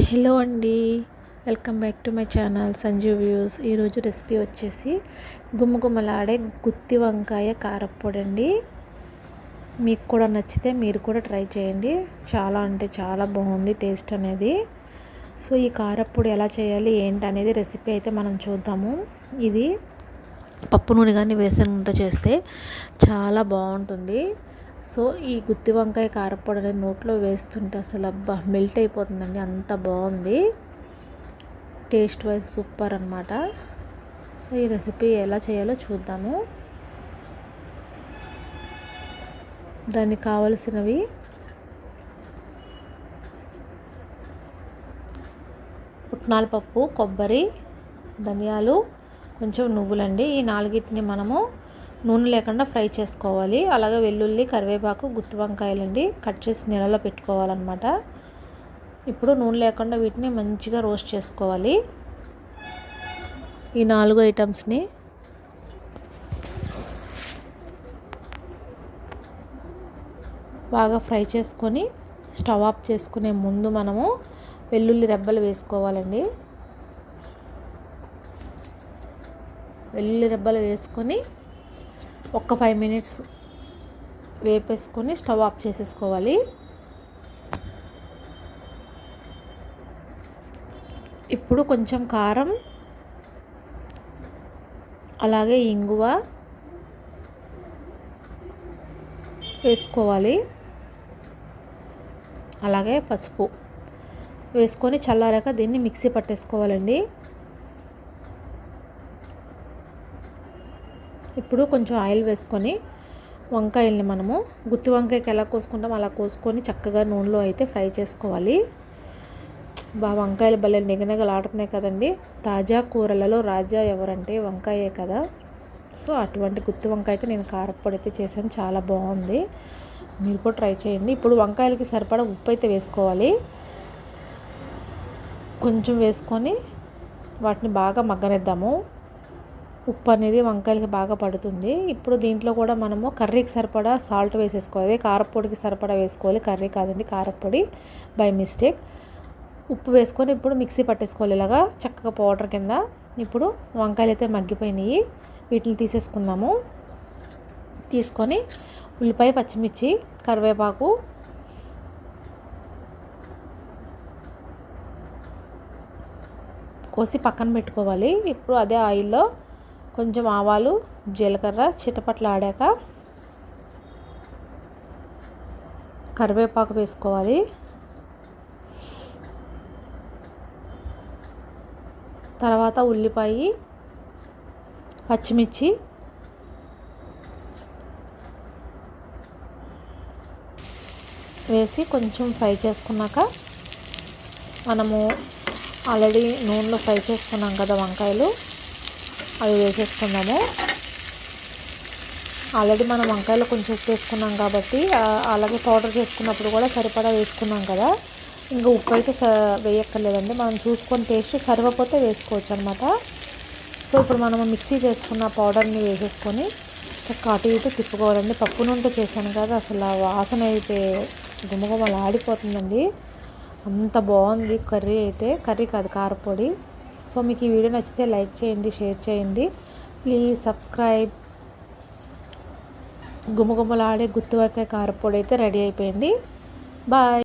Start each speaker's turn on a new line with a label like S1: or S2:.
S1: Hello అండి. Welcome back to my channel Sanjeev views. ఈరోజు recipe వచ్చేసి గుమ్మగుమ్మలాడే గుత్తి వంకాయ కారప్పొడి అండి మీకు కూడా నచ్చితే మీరు కూడా ట్రై చేయండి. చాలా అంటే చాలా బాగుంది టేస్ట్ అనేది. సో ఈ కారప్పొడి ఎలా చేయాలి ఏంటి అనేది రెసిపీ అయితే మనం చూద్దాము. ఇది పప్పు నూనె కానీ వేసనంత చేస్తే చాలా బాగుంటుంది. సో ఈ గుత్తి వంకాయ కారపొడి అనేది నోట్లో వేస్తుంటే అసలు అబ్బా మెల్ట్ అయిపోతుందండి. అంత బాగుంది. టేస్ట్ వైజ్ సూపర్ అనమాట సో ఈ రెసిపీ ఎలా చేయాలో చూద్దాము. దానికి కావలసినవి పుట్నాల పప్పు కొబ్బరి ధనియాలు కొంచెం నువ్వులండి. ఈ నాలుగిటిని మనము నూనె లేకుండా ఫ్రై చేసుకోవాలి. అలాగే వెల్లుల్లి కరివేపాకు గుత్తి వంకాయలండి కట్ చేసి నీళ్ళలో పెట్టుకోవాలన్నమాట. ఇప్పుడు నూనె లేకుండా వీటిని మంచిగా రోస్ట్ చేసుకోవాలి. ఈ నాలుగు ఐటమ్స్ని బాగా ఫ్రై చేసుకొని స్టవ్ ఆఫ్ చేసుకునే ముందు మనము వెల్లుల్లి రెబ్బలు వేసుకోవాలండి. వెల్లుల్లి రెబ్బలు వేసుకొని ఒక్క ఫైవ్ మినిట్స్ వేపేసుకొని స్టవ్ ఆఫ్ చేసేసుకోవాలి. ఇప్పుడు కొంచెం కారం అలాగే ఇంగువ వేసుకోవాలి. అలాగే పసుపు వేసుకొని చల్లారాక దీన్ని మిక్సీ పట్టేసుకోవాలండి. ఇప్పుడు కొంచెం ఆయిల్ వేసుకొని వంకాయల్ని మనము గుత్తి వంకాయకి ఎలా కోసుకుంటాం అలా కోసుకొని చక్కగా నూనెలో అయితే ఫ్రై చేసుకోవాలి. బాగా వంకాయలు భలే నిగనగలాడుతున్నాయి కదండి. తాజా కూరలలో రాజా ఎవరంటే వంకాయే కదా. సో అటువంటి గుత్తి వంకాయకి నేను కారప్పొడి అయితే చేశాను. చాలా బాగుంది. మీరు కూడా ట్రై చేయండి. ఇప్పుడు వంకాయలకి సరిపడా ఉప్పు అయితే వేసుకోవాలి. కొంచెం వేసుకొని వాటిని బాగా మగ్గనిద్దాము. ఉప్పు అనేది వంకాయలకి బాగా పడుతుంది. ఇప్పుడు దీంట్లో కూడా మనము కర్రీకి సరిపడా సాల్ట్ వేసేసుకోవాలి. కారపొడికి సరిపడా వేసుకోవాలి. కర్రీ కాదండి కారపొడి బై మిస్టేక్. ఉప్పు వేసుకొని ఇప్పుడు మిక్సీ పట్టేసుకోవాలి. ఇలాగా చక్కగా పౌడర్ కింద ఇప్పుడు వంకాయలు అయితే మగ్గిపోయినాయి. వీటిని తీసేసుకుందాము. తీసుకొని ఉల్లిపాయ పచ్చిమిర్చి కరివేపాకు కోసి పక్కన పెట్టుకోవాలి. ఇప్పుడు అదే ఆయిల్లో కొంచెం ఆవాలు జీలకర్ర చిటపట్లు ఆడాక కరివేపాకు వేసుకోవాలి. తర్వాత ఉల్లిపాయ పచ్చిమిర్చి వేసి కొంచెం ఫ్రై చేసుకున్నాక మనము ఆల్రెడీ నూనెలో ఫ్రై చేసుకున్నాం కదా వంకాయలు. అవి వేసేసుకున్నాము. ఆల్రెడీ మనం వంకాయలు కొంచెం ఉప్పు వేసుకున్నాం కాబట్టి అలాగే పౌడర్ చేసుకున్నప్పుడు కూడా సరిపడా వేసుకున్నాం కదా. ఇంకా ఉప్పు అయితే వేయక్కర్లేదండి. మనం చూసుకొని టేస్ట్ సరిపోతే వేసుకోవచ్చు అనమాట సో ఇప్పుడు మనం మిక్సీ చేసుకున్న పౌడర్ని వేసేసుకొని చక్క అటు ఇటు తిప్పుకోవాలండి. పప్పు నూనెతో చేశాను కదా అసలు వాసన అయితే గుమగుమలు ఆడిపోతుందండి అంత బాగుంది కర్రీ అయితే. కర్రీ కాదు కారపొడి. సో మీకు ఈ వీడియో నచ్చితే లైక్ చేయండి షేర్ చేయండి. Please subscribe. గుమగుమలాడే గుత్తువకాయ కారపొడి అయితే రెడీ అయిపోయింది. బాయ్.